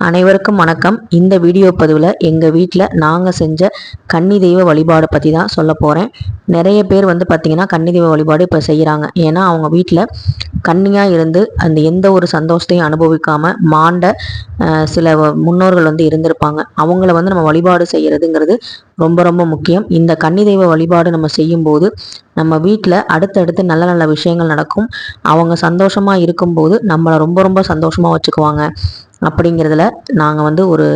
அனைவருக்கும் வணக்கம். இந்த வீடியோ பதிவில் எங்கள் வீட்டில் நாங்கள் செஞ்ச கன்னி தெய்வ வழிபாடு பற்றி தான் சொல்ல போகிறேன் நிறைய பேர் வந்து பார்த்திங்கன்னா கன்னி தெய்வ வழிபாடு இப்போ செய்கிறாங்க ஏன்னா அவங்க வீட்டில் கன்னியாக இருந்து அந்த எந்த ஒரு சந்தோஷத்தையும் அனுபவிக்காமல் மாண்ட சில முன்னோர்கள் வந்து இருந்திருப்பாங்க. அவங்கள வந்து நம்ம வழிபாடு செய்கிறதுங்கிறது ரொம்ப ரொம்ப முக்கியம். இந்த கன்னி தெய்வ வழிபாடு நம்ம செய்யும்போது நம்ம வீட்டில் அடுத்தடுத்து நல்ல நல்ல விஷயங்கள் நடக்கும். அவங்க சந்தோஷமாக இருக்கும்போது நம்மளை ரொம்ப ரொம்ப சந்தோஷமாக வச்சுக்குவாங்க. அப்படிங்கிறதுல நாங்கள் வந்து ஒரு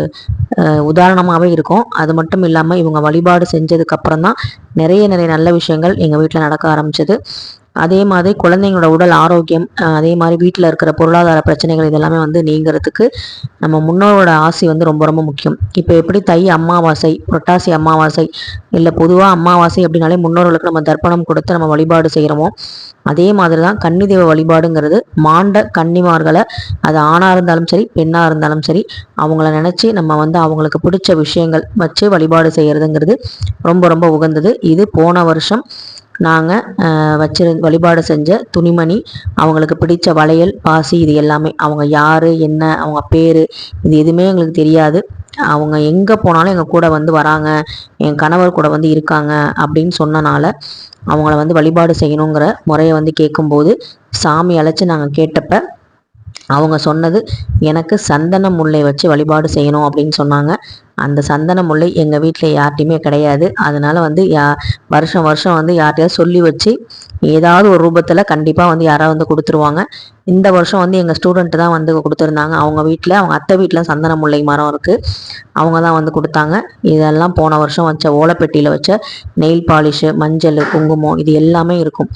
உதாரணமாகவே இருக்கோம். அது மட்டும் இல்லாமல் இவங்க வழிபாடு செஞ்சதுக்கப்புறம் தான் நிறைய நிறைய நல்ல விஷயங்கள் எங்கள் வீட்டில் நடக்க ஆரம்பிச்சது. அதே மாதிரி குழந்தைங்களோட உடல் ஆரோக்கியம் அதே மாதிரி வீட்டில் இருக்கிற பொருளாதார பிரச்சனைகள் இதெல்லாமே வந்து நீங்கிறதுக்கு நம்ம முன்னோரோட ஆசை வந்து ரொம்ப ரொம்ப முக்கியம். இப்போ எப்படி தை அமாவாசை புரட்டாசி அமாவாசை இல்லை பொதுவாக அமாவாசை அப்படின்னாலே முன்னோர்களுக்கு நம்ம தர்ப்பணம் கொடுத்து நம்ம வழிபாடு செய்கிறோமோ அதே மாதிரி தான் கன்னி தெய்வ வழிபாடுங்கிறது மாண்ட கன்னிமார்களை அது ஆணாக இருந்தாலும் சரி பெண்ணாக இருந்தாலும் சரி அவங்கள நினச்சி நம்ம வந்து அவங்களுக்கு பிடிச்ச விஷயங்கள் வச்சு வழிபாடு செய்கிறதுங்கிறது ரொம்ப ரொம்ப உகந்தது. இது போன வருஷம் நாங்கள் வச்சிரு வழிபாடு செஞ்ச துணிமணி அவங்களுக்கு பிடிச்ச வளையல் பாசி இது எல்லாமே. அவங்க யார் என்ன அவங்க பேர் இது எதுவுமே எங்களுக்கு தெரியாது. அவங்க எங்கே போனாலும் எங்கள் கூட வந்து வராங்க. என் கணவர் கூட வந்து இருக்காங்க அப்படின்னு சொன்னனால அவங்கள வந்து வழிபாடு செய்யணுங்கிற முறையை வந்து கேட்கும்போது சாமி அழைச்சி நாங்கள் கேட்டப்ப அவங்க சொன்னது எனக்கு சந்தன முல்லை வச்சு வழிபாடு செய்யணும் அப்படின்னு சொன்னாங்க. அந்த சந்தன முல்லை எங்கள் வீட்டில் யார்ட்டையுமே கிடையாது. அதனால் வந்து யா வருஷம் வருஷம் வந்து யார்ட்டையாவது சொல்லி வச்சு ஏதாவது ஒரு ரூபத்தில் கண்டிப்பாக வந்து யாராவது வந்து கொடுத்துருவாங்க. இந்த வருஷம் வந்து எங்கள் ஸ்டூடெண்ட்டு தான் வந்து கொடுத்துருந்தாங்க. அவங்க வீட்டில் அவங்க அத்தை வீட்டில் சந்தன முல்லை மரம் இருக்குது அவங்க தான் வந்து கொடுத்தாங்க. இதெல்லாம் போன வருஷம் வச்ச ஓலைப்பெட்டியில் வச்ச நெயில் பாலிஷு மஞ்சள் குங்குமம் இது எல்லாமே இருக்கும்.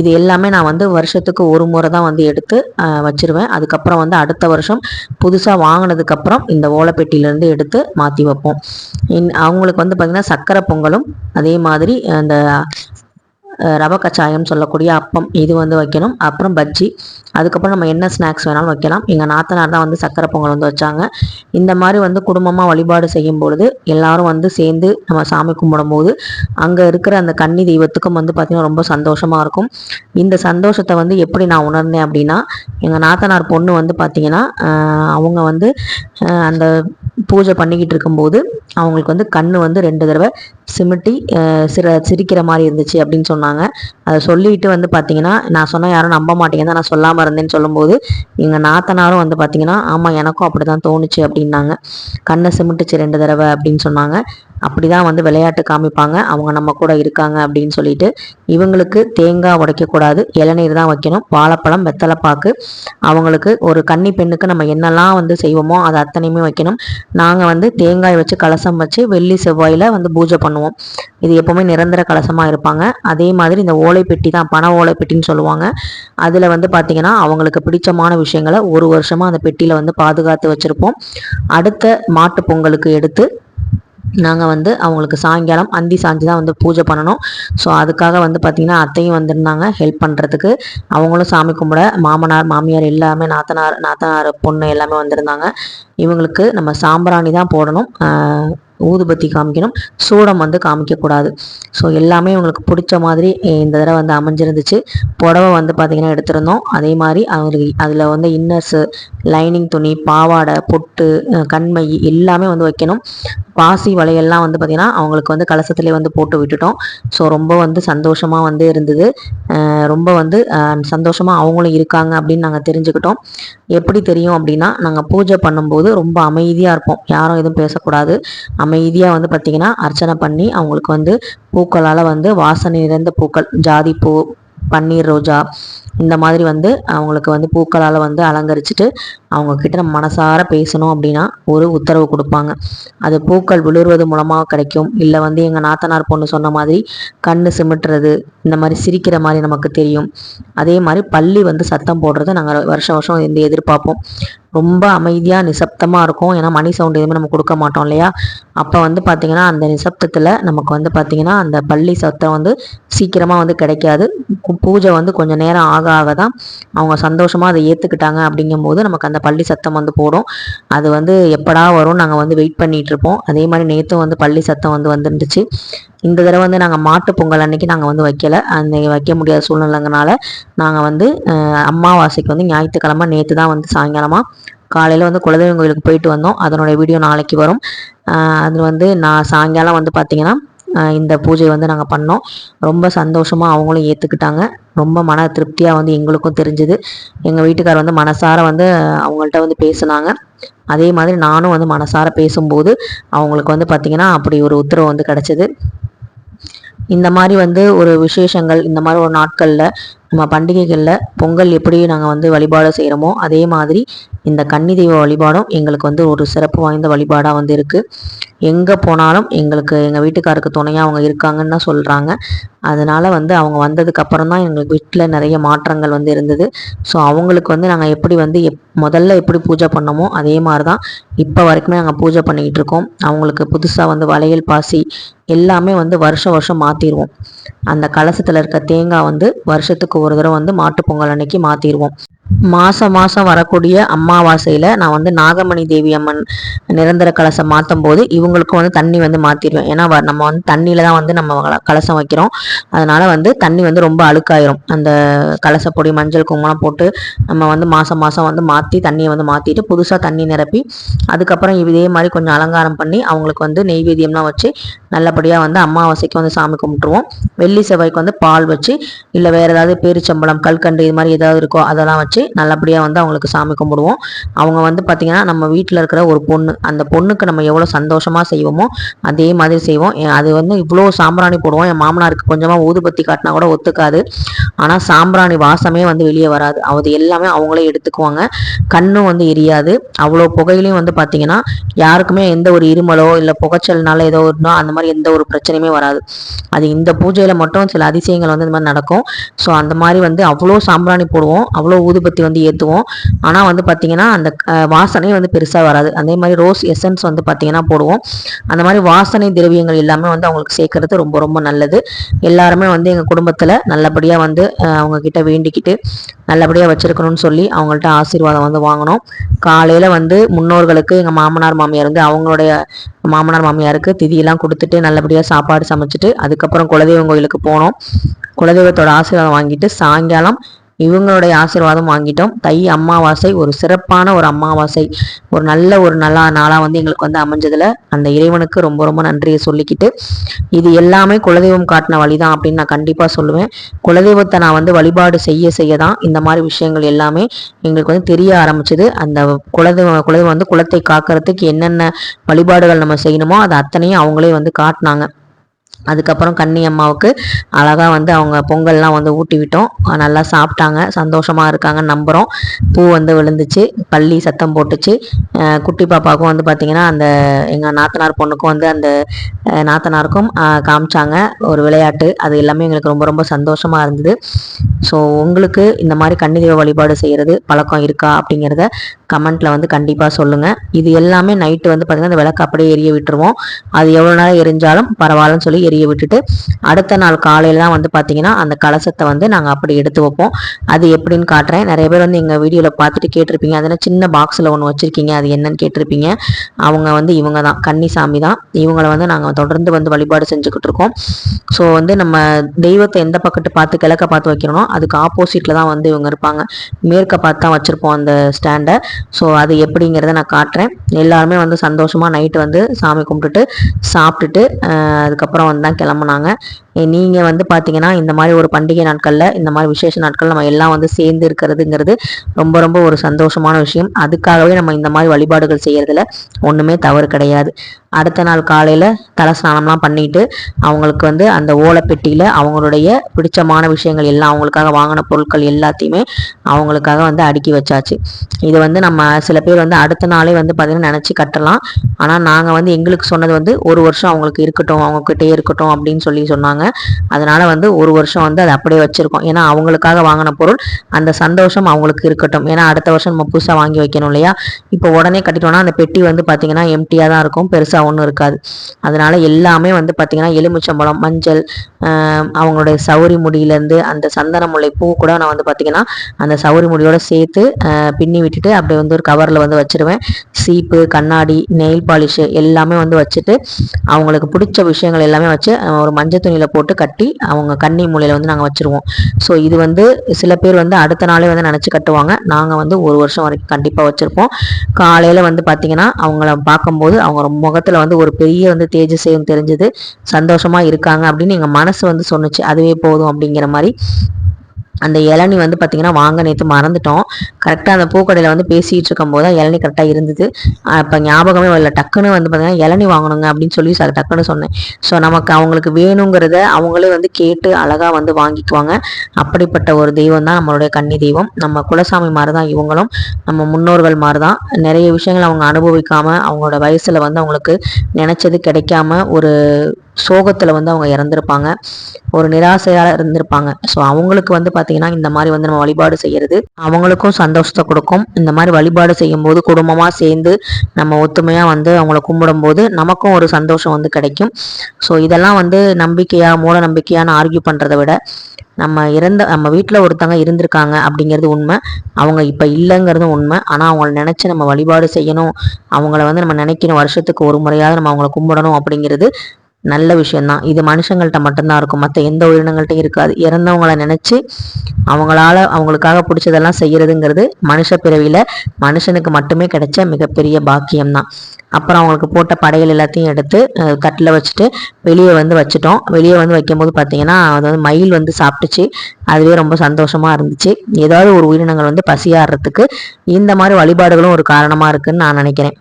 இது எல்லாமே நான் வந்து வருஷத்துக்கு ஒரு முறை தான் வந்து எடுத்து வச்சுருவேன். அதுக்கப்புறம் வந்து அடுத்த வருஷம் புதுசாக வாங்கினதுக்கப்புறம் இந்த ஓலைப்பெட்டியிலேருந்து எடுத்து மாற்றி வைப்போம். இன் அவங்களுக்கு வந்து பார்த்திங்கன்னா சக்கரை பொங்கலும் அதே மாதிரி அந்த ரவை கச்சாயம் சொல்லக்கூடிய அப்பம் இது வந்து வைக்கணும். அப்புறம் பஜ்ஜி. அதுக்கப்புறம் நம்ம என்ன ஸ்நாக்ஸ் வேணாலும் வைக்கலாம். எங்கள் நாத்தனார் தான் வந்து சக்கரை பொங்கல் வந்து வச்சாங்க. இந்த மாதிரி வந்து குடும்பமாக வழிபாடு செய்யும் பொழுது எல்லாரும் வந்து சேர்ந்து நம்ம சாமி கும்பிடும் போது அங்கே இருக்கிற அந்த கன்னி தெய்வத்துக்கும் வந்து பார்த்திங்கன்னா ரொம்ப சந்தோஷமாக இருக்கும். இந்த சந்தோஷத்தை வந்து எப்படி நான் உணர்ந்தேன் அப்படின்னா எங்கள் நாத்தனார் பொண்ணு வந்து பார்த்திங்கன்னா அவங்க வந்து அந்த பூஜை பண்ணிக்கிட்டு இருக்கும்போது அவங்களுக்கு வந்து கண் வந்து ரெண்டு தடவை சிமிட்டி சிற சிரிக்கிற மாதிரி இருந்துச்சு அப்படின்னு சொன்னாங்க. அதை சொல்லிட்டு வந்து பார்த்தீங்கன்னா நான் சொன்னால் யாரும் நம்ப மாட்டேங்க நான் சொல்லாமல் இருந்தேன்னு சொல்லும்போது எங்கள் நாத்தனாரும் வந்து பார்த்தீங்கன்னா ஆமாம் எனக்கும் அப்படி தான் தோணுச்சு அப்படின்னாங்க. கண்ணை சிமிட்டுச்சு ரெண்டு தடவை அப்படின்னு சொன்னாங்க. அப்படி தான் வந்து விளையாட்டு காமிப்பாங்க. அவங்க நம்ம கூட இருக்காங்க அப்படின்னு சொல்லிட்டு இவங்களுக்கு தேங்காய் உடைக்கக்கூடாது இளநீர் தான் வைக்கணும் வாழைப்பழம் வெத்தலைப்பாக்கு. அவங்களுக்கு ஒரு கன்னி பெண்ணுக்கு நம்ம என்னெல்லாம் வந்து செய்வோமோ அதை அத்தனையுமே வைக்கணும். நாங்கள் வந்து தேங்காய் வச்சு கலசம் வச்சு வெள்ளி செவ்வாயில் வந்து பூஜை பண்ணுவோம். இது எப்போவுமே நிரந்தர கலசமாக இருப்பாங்க. அதே மாதிரி இந்த ஓலை பெட்டி தான் பண ஓலை பெட்டின்னு சொல்லுவாங்க. அதில் வந்து பார்த்திங்கன்னா அவங்களுக்கு பிடிச்சமான விஷயங்களை ஒரு வருஷமாக அந்த பெட்டியில் வந்து பாதுகாத்து வச்சுருப்போம். அடுத்த மாட்டு பொங்கலுக்கு எடுத்து நாங்கள் வந்து அவங்களுக்கு சாயங்காலம் அந்தி சாஞ்சி தான் வந்து பூஜை பண்ணணும். ஸோ அதுக்காக வந்து பார்த்திங்கன்னா அத்தையும் வந்திருந்தாங்க ஹெல்ப் பண்ணுறதுக்கு அவங்களும் சாமி கும்பிட மாமனார் மாமியார் எல்லாமே நாத்தனார் நாத்தனார் பொண்ணு எல்லாமே வந்திருந்தாங்க. இவங்களுக்கு நம்ம சாம்பிராணி தான் போடணும். ஊதுபத்தி காமிக்கணும். சூடம் வந்து காமிக்கக்கூடாது. ஸோ எல்லாமே உங்களுக்கு பிடிச்ச மாதிரி இந்த தடவை வந்து அமைஞ்சிருந்துச்சு. புடவை வந்து பார்த்திங்கன்னா எடுத்திருந்தோம். அதே மாதிரி அவங்களுக்கு அதில் வந்து இன்னர்ஸு லைனிங் துணி பாவாடை பொட்டு கண்மை எல்லாமே வந்து வைக்கணும். பாசி வலையெல்லாம் வந்து பார்த்திங்கன்னா அவங்களுக்கு வந்து கலசத்துலேயே வந்து போட்டு விட்டுட்டோம். ஸோ ரொம்ப வந்து சந்தோஷமாக வந்து இருந்தது. ரொம்ப வந்து சந்தோஷமாக அவங்களும் இருக்காங்க அப்படின்னு நாங்கள் தெரிஞ்சுக்கிட்டோம். எப்படி தெரியும் அப்படின்னா நாங்கள் பூஜை பண்ணும்போது ரொம்ப அமைதியாக இருப்போம். யாரும் எதுவும் பேசக்கூடாது. அமைதியாக வந்து பார்த்திங்கன்னா அர்ச்சனை பண்ணி அவங்களுக்கு வந்து பூக்களால் வந்து வாசனை நிறைந்த பூக்கள். ஜாதி பூ பன்னீர் ரோஜா இந்த மாதிரி வந்து அவங்களுக்கு வந்து பூக்களால் வந்து அலங்கரிச்சுட்டு அவங்கக்கிட்ட நம்ம மனசார பேசணும் அப்படின்னா ஒரு உத்தரவு கொடுப்பாங்க. அது பூக்கள் விழுறுவது மூலமாக கிடைக்கும். இல்லை வந்து எங்கள் நாத்தனார் பொண்ணு சொன்ன மாதிரி கண்ணு சிமிட்டுறது இந்த மாதிரி சிரிக்கிற மாதிரி நமக்கு தெரியும். அதே மாதிரி பள்ளி வந்து சத்தம் போடுறத நாங்கள் வருஷம் வருஷம் இந்த எதிர்பார்ப்போம். ரொம்ப அமைதியாக நிசப்தமாக இருக்கும். ஏன்னா மணி சவுண்ட் எதுவுமே நம்ம கொடுக்க மாட்டோம் இல்லையா? அப்போ வந்து பார்த்திங்கன்னா அந்த நிசப்தத்தில் நமக்கு வந்து பார்த்திங்கன்னா அந்த பள்ளி சத்தம் வந்து சீக்கிரமாக வந்து கிடைக்காது. பூஜை வந்து கொஞ்சம் நேரம் ஆக ஆக தான் அவங்க சந்தோஷமாக அதை ஏற்றுக்கிட்டாங்க அப்படிங்கும்போது நமக்கு அந்த பள்ளி சத்தம் வந்து போடும். அது வந்து எப்படா வரும் நாங்கள் வந்து வெயிட் பண்ணிகிட்டு இருப்போம். அதே மாதிரி நேற்றும் வந்து பள்ளி சத்தம் வந்து வந்துருந்துச்சு. இந்த தடவை வந்து நாங்கள் மாட்டு பொங்கல் அன்னைக்கு நாங்கள் வந்து வைக்கலை. அந்த வைக்க முடியாத சூழ்நிலைங்கனால நாங்கள் வந்து அம்மாவாசைக்கு வந்து ஞாயிற்றுக்கிழமை நேற்று தான் வந்து சாயங்காலமாக காலையில் வந்து குலதெய்வம் கோயிலுக்கு போயிட்டு வந்தோம். அதனுடைய வீடியோ நாளைக்கு வரும். அது வந்து நான் சாயங்காலம் வந்து பார்த்திங்கன்னா இந்த பூஜை வந்து நாங்கள் பண்ணோம். ரொம்ப சந்தோஷமாக அவங்களும் ஏற்றுக்கிட்டாங்க ரொம்ப மன திருப்தியாக வந்து எங்களுக்கும் தெரிஞ்சுது. எங்கள் வீட்டுக்கார் வந்து மனசார வந்து அவங்கள்ட்ட வந்து பேசுனாங்க. அதே மாதிரி நானும் வந்து மனசார பேசும்போது அவங்களுக்கு வந்து பார்த்திங்கன்னா அப்படி ஒரு உத்தரவு வந்து கிடச்சிது. இந்த மாதிரி வந்து ஒரு விசேஷங்கள் இந்த மாதிரி ஒரு நாட்களில் நம்ம பண்டிகைகளில் பொங்கல் எப்படி நாங்கள் வந்து வழிபாடு செய்கிறோமோ அதே மாதிரி இந்த கன்னி தெய்வ வழிபாடும் எங்களுக்கு வந்து ஒரு சிறப்பு வாய்ந்த வழிபாடாக வந்து இருக்குது எங்கே போனாலும் எங்களுக்கு எங்கள் வீட்டுக்காருக்கு துணையாக அவங்க இருக்காங்கன்னு தான் சொல்கிறாங்க அதனால் வந்து அவங்க வந்ததுக்கப்புறம் தான் எங்களுக்கு வீட்டில் நிறைய மாற்றங்கள் வந்து இருந்தது. ஸோ அவங்களுக்கு வந்து நாங்கள் எப்படி வந்து எப் முதல்ல எப்படி பூஜை பண்ணோமோ அதே மாதிரி தான் இப்போ வரைக்குமே நாங்கள் பூஜை பண்ணிக்கிட்டு இருக்கோம். அவங்களுக்கு புதுசாக வந்து வளையல் பாசி எல்லாமே வந்து வருஷம் வருஷம் மாற்றிடுவோம் அந்த கலசத்தில் இருக்க தேங்காய் வந்து வருஷத்துக்கு ஒரு தடவை வந்து மாட்டுப்பொங்கல் அன்னைக்கு மாற்றிடுவோம் மாதம் மாதம் வரக்கூடிய அமாவாசையில் நான் வந்து நாகமணி தேவி அம்மன் நிரந்தர கலசம் மாற்றும் போது இவங்களுக்கும் வந்து தண்ணி வந்து மாற்றிடுவேன் ஏன்னா நம்ம வந்து தண்ணியில் தான் வந்து நம்ம கலசம் வைக்கிறோம். அதனால் வந்து தண்ணி வந்து ரொம்ப அழுக்காயிரும். அந்த கலசப்பொடி மஞ்சள் குங்குமம் போட்டு நம்ம வந்து மாதம் மாதம் வந்து மாற்றி தண்ணியை வந்து மாற்றிட்டு புதுசாக தண்ணி நிரப்பி அதுக்கப்புறம் இதே மாதிரி கொஞ்சம் அலங்காரம் பண்ணி அவங்களுக்கு வந்து நெய்வேத்தியம்லாம் வச்சு நல்லபடியாக வந்து அமாவாசைக்கு வந்து சாமி கும்பிட்டுருவோம். வெள்ளி செவ்வாய்க்கு வந்து பால் வச்சு இல்லை வேறு ஏதாவது பேரிச்சம்பளம் கல்கண்டு இது மாதிரி ஏதாவது இருக்கோ அதெல்லாம் வச்சு நல்லபடியாக வந்து அவங்களுக்கு சாமி கும்பிடுவோம். அவங்க வந்து பார்த்திங்கன்னா நம்ம வீட்டில் இருக்கிற ஒரு பொண்ணு அந்த பொண்ணுக்கு நம்ம எவ்வளோ சந்தோஷமாக செய்வோமோ அதே மாதிரி செய்வோம். அது வந்து இவ்வளோ சாம்பிராணி போடுவோம். என் மாமனாருக்கு கொஞ்சமாக ஊதுபத்தி காட்டினா கூட ஒத்துக்காது. ஆனால் சாம்பிராணி வாசமே வந்து வெளியே வராது. அது எல்லாமே அவங்களே எடுத்துக்குவாங்க. கண்ணும் வந்து எரியாது. அவ்வளோ புகையிலையும் வந்து பார்த்திங்கன்னா யாருக்குமே எந்த ஒரு இருமலோ இல்லை புகைச்சல்னால ஏதோ ஒன்றோ அந்த மாதிரி எந்த ஒரு பிரச்சனையுமே வராது. அது இந்த பூஜையில் மட்டும் சில அதிசயங்கள் வந்து இந்த மாதிரி நடக்கும். ஸோ அந்த மாதிரி வந்து அவ்வளோ சாம்பிராணி போடுவோம். அவ்வளோ ஊதுபத்தி வந்து ஏற்றுவோம் ஆனால் வந்து பார்த்திங்கன்னா அந்த வாசனை வந்து பெருசாக வராது. அதே மாதிரி ரோஸ் எசன்ஸ் வந்து பார்த்திங்கன்னா போடுவோம். அந்த மாதிரி வாசனை திரவியங்கள் எல்லாமே வந்து அவங்களுக்கு சேர்க்கறது ரொம்ப ரொம்ப நல்லது. எல்லாருமே வந்து எங்கள் குடும்பத்தில் நல்லபடியாக வந்து அவங்கக்கிட்ட வேண்டிக்கிட்டு நல்லபடியாக வச்சுருக்கணும்னு சொல்லி அவங்கள்ட்ட ஆசீர்வாதம் வந்து வாங்கினோம் காலையில் வந்து முன்னோர்களுக்கு எங்கள் மாமனார் மாமியார் வந்து அவங்களுடைய மாமனார் மாமியாருக்கு திதியெல்லாம் கொடுத்துட்டு நல்லபடியாக சாப்பாடு சமைச்சிட்டு அதுக்கப்புறம் குலதெய்வம் கோயிலுக்கு போனோம். குலதெய்வத்தோட ஆசீர்வாதம் வாங்கிட்டு சாயங்காலம் இவங்களுடைய ஆசீர்வாதம் வாங்கிட்டோம். தை அமாவாசை ஒரு சிறப்பான ஒரு அமாவாசை. ஒரு நல்ல ஒரு நல்ல நாளாக வந்து எங்களுக்கு வந்து அமைஞ்சதில். அந்த இறைவனுக்கு ரொம்ப ரொம்ப நன்றியை சொல்லிக்கிட்டு இது எல்லாமே குலதெய்வம் காட்டின வழிதான் அப்படின்னு நான் கண்டிப்பாக சொல்லுவேன். குலதெய்வத்தை நான் வந்து வழிபாடு செய்ய செய்ய தான் இந்த மாதிரி விஷயங்கள் எல்லாமே எங்களுக்கு வந்து தெரிய ஆரம்பிச்சது. அந்த குலதெய்வம் குலதெய்வம் வந்து குலத்தை காக்கிறதுக்கு என்னென்ன வழிபாடுகள் நம்ம செய்யணுமோ அது அத்தனையும் அவங்களே வந்து காட்டினாங்க. அதுக்கப்புறம் கன்னி அம்மாவுக்கு அழகாக வந்து அவங்க பொங்கல்லாம் வந்து ஊட்டி விட்டோம் நல்லா சாப்பிட்டாங்க. சந்தோஷமாக இருக்காங்கன்னு நம்புகிறோம் பூ வந்து விழுந்துச்சு. பள்ளி சத்தம் போட்டுச்சு. குட்டி பாப்பாவுக்கும் வந்து பார்த்திங்கன்னா அந்த எங்கள் நாத்தனார் பொண்ணுக்கும் வந்து அந்த நாத்தனாருக்கும் காமிச்சாங்க. ஒரு விளையாட்டு. அது எல்லாமே எங்களுக்கு ரொம்ப ரொம்ப சந்தோஷமாக இருந்தது. ஸோ உங்களுக்கு இந்த மாதிரி கன்னி தெய்வ வழிபாடு செய்கிறது பழக்கம் இருக்கா அப்படிங்கிறத கமெண்ட்டில் வந்து கண்டிப்பாக சொல்லுங்கள் இது எல்லாமே நைட்டு வந்து பார்த்திங்கன்னா அந்த விளக்கு அப்படியே எரிய விட்டுருவோம். அது எவ்வளோ நேரம் எரிஞ்சாலும் பரவாயில்லன்னு சொல்லி எரிய விட்டுட்டு அடுத்த நாள் காலையில் தான் வந்து பார்த்தீங்கன்னா அந்த கலசத்தை வந்து நாங்கள் அப்படி எடுத்து வைப்போம். அது எப்படின்னு காட்டுறேன். நிறைய பேர் வந்து எங்கள் வீடியோவில் பார்த்துட்டு கேட்டிருப்பீங்க. அதனால் சின்ன பாக்ஸில் ஒன்று வச்சுருக்கீங்க. அது என்னன்னு கேட்டிருப்பீங்க. அவங்க வந்து இவங்க தான் கன்னிசாமி தான். இவங்களை வந்து நாங்கள் தொடர்ந்து வந்து வழிபாடு செஞ்சுக்கிட்டு இருக்கோம். ஸோ வந்து நம்ம தெய்வத்தை எந்த பக்கத்து பார்த்து கிழக்க பார்த்து வைக்கிறோனோ அதுக்கு ஆப்போசிட்டில் தான் வந்து இவங்க இருப்பாங்க. மேற்க பார்த்து தான் வச்சுருப்போம் அந்த ஸ்டாண்டை ஸோ அது எப்படிங்கிறத நான் காட்டுறேன். எல்லாருமே வந்து சந்தோஷமாக நைட்டு வந்து சாமி கும்பிட்டுட்டு சாப்பிட்டுட்டு அதுக்கப்புறம் வந்து தான் கிளம்புனாங்க. நீங்கள் வந்து பார்த்தீங்கன்னா இந்த மாதிரி ஒரு பண்டிகை நாட்களில் இந்த மாதிரி விசேஷ நாட்கள் நம்ம எல்லாம் வந்து சேர்ந்து இருக்கிறதுங்கிறது ரொம்ப ரொம்ப ஒரு சந்தோஷமான விஷயம். அதுக்காகவே நம்ம இந்த மாதிரி வழிபாடுகள் செய்கிறதுல ஒன்றுமே தவறு கிடையாது. அடுத்த நாள் காலையில் தலை ஸ்நானம்லாம் பண்ணிட்டு அவங்களுக்கு வந்து அந்த ஓலைப்பெட்டியில் அவங்களுடைய பிடிச்சமான விஷயங்கள் எல்லாம் அவங்களுக்காக வாங்கின பொருட்கள் எல்லாத்தையுமே அவங்களுக்காக வந்து அடுக்கி வச்சாச்சு. இது வந்து நம்ம சில பேர் வந்து அடுத்த நாளே வந்து பார்த்திங்கன்னா நினச்சி கட்டலாம். ஆனால் நாங்கள் வந்து எங்களுக்கு சொன்னது வந்து ஒரு வருஷம் அவங்களுக்கு இருக்கட்டும் அவங்கக்கிட்டே இருக்கட்டும் அப்படின்னு சொல்லி சொன்னாங்க. அதனால் வந்து ஒரு வருஷம் வந்து அதை அப்படியே வச்சுருக்கோம். ஏன்னா அவங்களுக்காக வாங்கின பொருள் அந்த சந்தோஷம் அவங்களுக்கு இருக்கட்டும். ஏன்னா அடுத்த வருஷம் நம்ம புதுசாக வாங்கி வைக்கணும் இல்லையா? இப்போ உடனே கட்டிட்டோம்னா அந்த பெட்டி வந்து பார்த்திங்கன்னா எம்டியாக தான் இருக்கும். பெருசாக ஒன்றும் இருக்காது. அதனால் எல்லாமே வந்து பார்த்திங்கன்னா எலுமிச்சம்பழம் மஞ்சள் அவங்களுடைய சௌரி முடியிலேருந்து அந்த சந்தன முல்லை பூ கூட நான் வந்து பார்த்திங்கன்னா அந்த சௌரி முடியோட சேர்த்து பின்னி விட்டுட்டு அப்படியே வந்து ஒரு கவரில் வந்து வச்சுருவேன். சீப்பு கண்ணாடி நெயில் பாலிஷு எல்லாமே வந்து வச்சுட்டு அவங்களுக்கு பிடிச்ச விஷயங்கள் எல்லாமே வச்சு ஒரு மஞ்சள் துணியில் போட்டு கட்டி அவங்க கண்ணி மூலையில் வந்து நாங்கள் வச்சுருவோம். ஸோ இது வந்து சில பேர் வந்து அடுத்த நாளே வந்து நினச்சி கட்டுவாங்க. நாங்கள் வந்து ஒரு வருஷம் வரைக்கும் கண்டிப்பாக வச்சுருப்போம். காலையில் வந்து பார்த்திங்கன்னா அவங்கள பார்க்கும்போது அவங்க முகத்தில் வந்து ஒரு பெரிய வந்து தேஜஸையும் தெரிஞ்சுது. சந்தோஷமாக இருக்காங்க அப்படின்னு எங்கள் மனசு வந்து சொன்னுச்சு. அதுவே போதும் அப்படிங்கிற மாதிரி. அந்த இளநி வந்து பார்த்திங்கன்னா வாங்க நேற்று மறந்துட்டோம். கரெக்டாக அந்த பூக்கடையில் வந்து பேசிகிட்டு இருக்கும்போது தான் இளநி கரெக்டாக இருந்தது. இப்போ ஞாபகமே வரல. டக்குன்னு வந்து பார்த்திங்கன்னா இளநி வாங்கணுங்க அப்படின்னு சொல்லி சார் டக்குன்னு சொன்னேன். ஸோ நமக்கு அவங்களுக்கு வேணுங்கிறத அவங்களே வந்து கேட்டு அழகாக வந்து வாங்கிக்குவாங்க. அப்படிப்பட்ட ஒரு தெய்வம் தான் நம்மளுடைய கன்னி தெய்வம். நம்ம குலசாமி மாதிரி தான் இவங்களும். நம்ம முன்னோர்கள் மாதிரி தான் நிறைய விஷயங்கள் அவங்க அனுபவிக்காமல் அவங்களோட வயசில் வந்து அவங்களுக்கு நினச்சது கிடைக்காம ஒரு சோகத்தில் வந்து அவங்க இறந்துருப்பாங்க. ஒரு நிராசையாக இருந்திருப்பாங்க. ஸோ அவங்களுக்கு வந்து பார்த்திங்கன்னா இந்த மாதிரி வந்து நம்ம வழிபாடு செய்கிறது அவங்களுக்கும் சந்தோஷத்தை கொடுக்கும். இந்த மாதிரி வழிபாடு செய்யும்போது குடும்பமாக சேர்ந்து நம்ம ஒத்துமையாக வந்து அவங்கள கும்பிடும்போது நமக்கும் ஒரு சந்தோஷம் வந்து கிடைக்கும். ஸோ இதெல்லாம் வந்து நம்பிக்கையாக மூட நம்பிக்கையான ஆர்கியூ பண்ணுறதை விட நம்ம இறந்த நம்ம வீட்டில் ஒருத்தவங்க இருந்திருக்காங்க அப்படிங்கிறது உண்மை. அவங்க இப்போ இல்லைங்கிறதும் உண்மை. ஆனால் அவங்கள நினச்சி நம்ம வழிபாடு செய்யணும். அவங்கள வந்து நம்ம நினைக்கணும் வருஷத்துக்கு ஒரு முறையாவது நம்ம அவங்கள கும்பிடணும் அப்படிங்கிறது நல்ல விஷயம்தான். இது மனுஷங்கள்ட்ட மட்டும்தான் இருக்கும். மற்ற எந்த உயிரினங்கள்ட்டையும் இருக்காது. இறந்தவங்கள நினச்சி அவங்களால அவங்களுக்காக பிடிச்சதெல்லாம் செய்யறதுங்கிறது மனுஷ பிறவியில் மனுஷனுக்கு மட்டுமே கிடைச்ச மிகப்பெரிய பாக்கியம்தான். அப்புறம் அவங்களுக்கு போட்ட படைகள் எல்லாத்தையும் எடுத்து தட்டில் வச்சுட்டு வெளியே வந்து வச்சுட்டோம். வெளியே வந்து வைக்கும்போது பார்த்தீங்கன்னா அது வந்து மயில் வந்து சாப்பிட்டுச்சு. அதுவே ரொம்ப சந்தோஷமாக இருந்துச்சு. ஏதாவது ஒரு உயிரினங்கள் வந்து பசியாடுறதுக்கு இந்த மாதிரி வழிபாடுகளும் ஒரு காரணமாக இருக்குதுன்னு நான் நினைக்கிறேன்.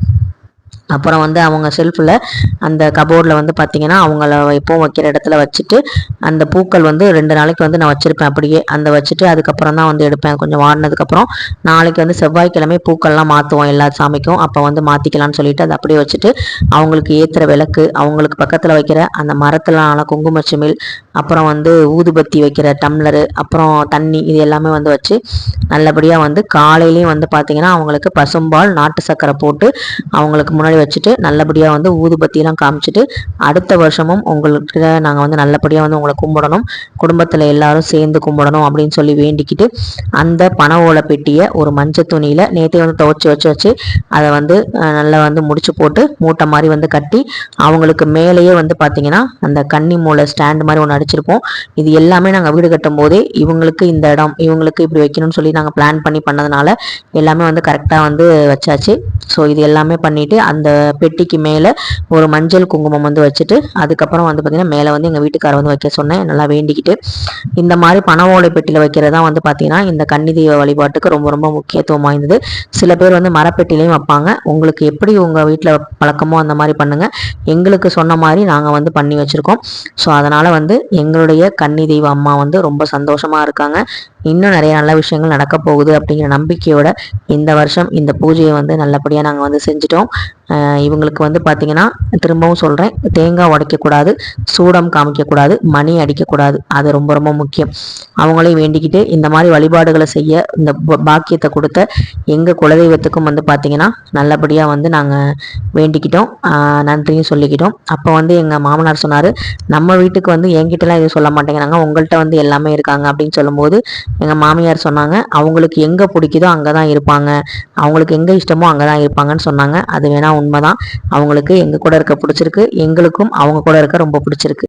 அப்புறம் வந்து அவங்க ஷெல்ஃபில் அந்த கபோர்டில் வந்து பார்த்திங்கன்னா அவங்கள எப்போவும் வைக்கிற இடத்துல வச்சுட்டு அந்த பூக்கள் வந்து ரெண்டு நாளைக்கு வந்து நான் வச்சுருப்பேன் அப்படியே. அந்த வச்சுட்டு அதுக்கப்புறம் தான் வந்து எடுப்பேன். கொஞ்சம் வாடினதுக்கப்புறம் நாளைக்கு வந்து செவ்வாய்க்கிழமை பூக்கள்லாம் மாற்றுவோம் எல்லா சாமிக்கும். அப்போ வந்து மாற்றிக்கலாம்னு சொல்லிட்டு அதை அப்படியே வச்சுட்டு அவங்களுக்கு ஏற்றுற விளக்கு அவங்களுக்கு பக்கத்தில் வைக்கிற அந்த மரத்துலான குங்குமச்சிமில் அப்புறம் வந்து ஊதுபத்தி வைக்கிற டம்ளரு அப்புறம் தண்ணி இது எல்லாமே வந்து வச்சு நல்லபடியாக வந்து காலையிலையும் வந்து பார்த்திங்கன்னா அவங்களுக்கு பசும்பால் நாட்டு சர்க்கரை போட்டு அவங்களுக்கு முன்னாடி வச்சுட்டு நல்லபடியாக வந்து ஊதுபத்தியெல்லாம் காமிச்சிட்டு அடுத்த வருஷமும் உங்களுக்கு நாங்கள் வந்து நல்லபடியாக வந்து உங்களை கும்பிடணும். குடும்பத்தில் எல்லாரும் சேர்ந்து கும்பிடணும் அப்படின்னு சொல்லி வேண்டிக்கிட்டு அந்த பண ஓலை பெட்டியை ஒரு மஞ்சள் துணியில் நேற்றே வந்து துவச்சி வச்சு வச்சு அதை வந்து நல்லா வந்து முடிச்சு போட்டு மூட்டை மாதிரி வந்து கட்டி அவங்களுக்கு மேலேயே வந்து பார்த்திங்கன்னா அந்த கன்னி மூளை ஸ்டாண்ட் மாதிரி ஒன்று அடிச்சிருப்போம். இது எல்லாமே நாங்கள் வீடு கட்டும் போதே இவங்களுக்கு இந்த இடம் இவங்களுக்கு இப்படி வைக்கணும்னு சொல்லி நாங்கள் பிளான் பண்ணி பண்ணதுனால எல்லாமே வந்து கரெக்டாக வந்து வச்சாச்சு. ஸோ இது எல்லாமே பண்ணிவிட்டு அந்த அந்த பெட்டிக்கு மேலே ஒரு மஞ்சள் குங்குமம் வந்து வச்சுட்டு அதுக்கப்புறம் வந்து பார்த்திங்கன்னா மேலே வந்து எங்கள் வீட்டுக்கார வந்து வைக்க சொன்னேன் நல்லா வேண்டிக்கிட்டு இந்த மாதிரி பண ஓலை பெட்டியில் வைக்கிறதா வந்து பார்த்திங்கன்னா இந்த கன்னி தெய்வ வழிபாட்டுக்கு ரொம்ப ரொம்ப முக்கியத்துவம் வாய்ந்தது. சில பேர் வந்து மரப்பெட்டிலையும் வைப்பாங்க. உங்களுக்கு எப்படி உங்கள் வீட்டில் பழக்கமோ அந்த மாதிரி பண்ணுங்கள் எங்களுக்கு சொன்ன மாதிரி நாங்கள் வந்து பண்ணி வச்சுருக்கோம். ஸோ அதனால் வந்து எங்களுடைய கன்னி தெய்வ அம்மா வந்து ரொம்ப சந்தோஷமாக இருக்காங்க. இன்னும் நிறைய நல்ல விஷயங்கள் நடக்க போகுது அப்படிங்கிற நம்பிக்கையோட இந்த வருஷம் இந்த பூஜையை வந்து நல்லபடியாக நாங்கள் வந்து செஞ்சிட்டோம். இவங்களுக்கு வந்து பார்த்திங்கன்னா திரும்பவும் சொல்கிறேன் தேங்காய் உடைக்கக்கூடாது சூடம் காமிக்கக்கூடாது மணி அடிக்கக்கூடாது. அது ரொம்ப ரொம்ப முக்கியம். அவங்களையும் வேண்டிக்கிட்டு இந்த மாதிரி வழிபாடுகளை செய்ய இந்த பாக்கியத்தை கொடுத்த எங்கள் குலதெய்வத்துக்கும் வந்து பார்த்திங்கன்னா நல்லபடியாக வந்து நாங்கள் வேண்டிக்கிட்டோம். நன்றியும் சொல்லிக்கிட்டோம். அப்போ வந்து எங்கள் மாமனார் சொன்னார் நம்ம வீட்டுக்கு வந்து என்கிட்டலாம் எதுவும் சொல்ல மாட்டேங்கிறாங்க உங்கள்கிட்ட வந்து எல்லாமே இருக்காங்க அப்படின்னு சொல்லும்போது எங்கள் மாமியார் சொன்னாங்க அவங்களுக்கு எங்கே பிடிக்குதோ அங்கே தான் இருப்பாங்க. அவங்களுக்கு எங்கே இஷ்டமோ அங்கே தான் இருப்பாங்கன்னு சொன்னாங்க. அது வேணால் உண்மைதான். அவங்களுக்கு எங்கள் கூட இருக்க பிடிச்சிருக்கு. எங்களுக்கும் அவங்க கூட இருக்க ரொம்ப பிடிச்சிருக்கு.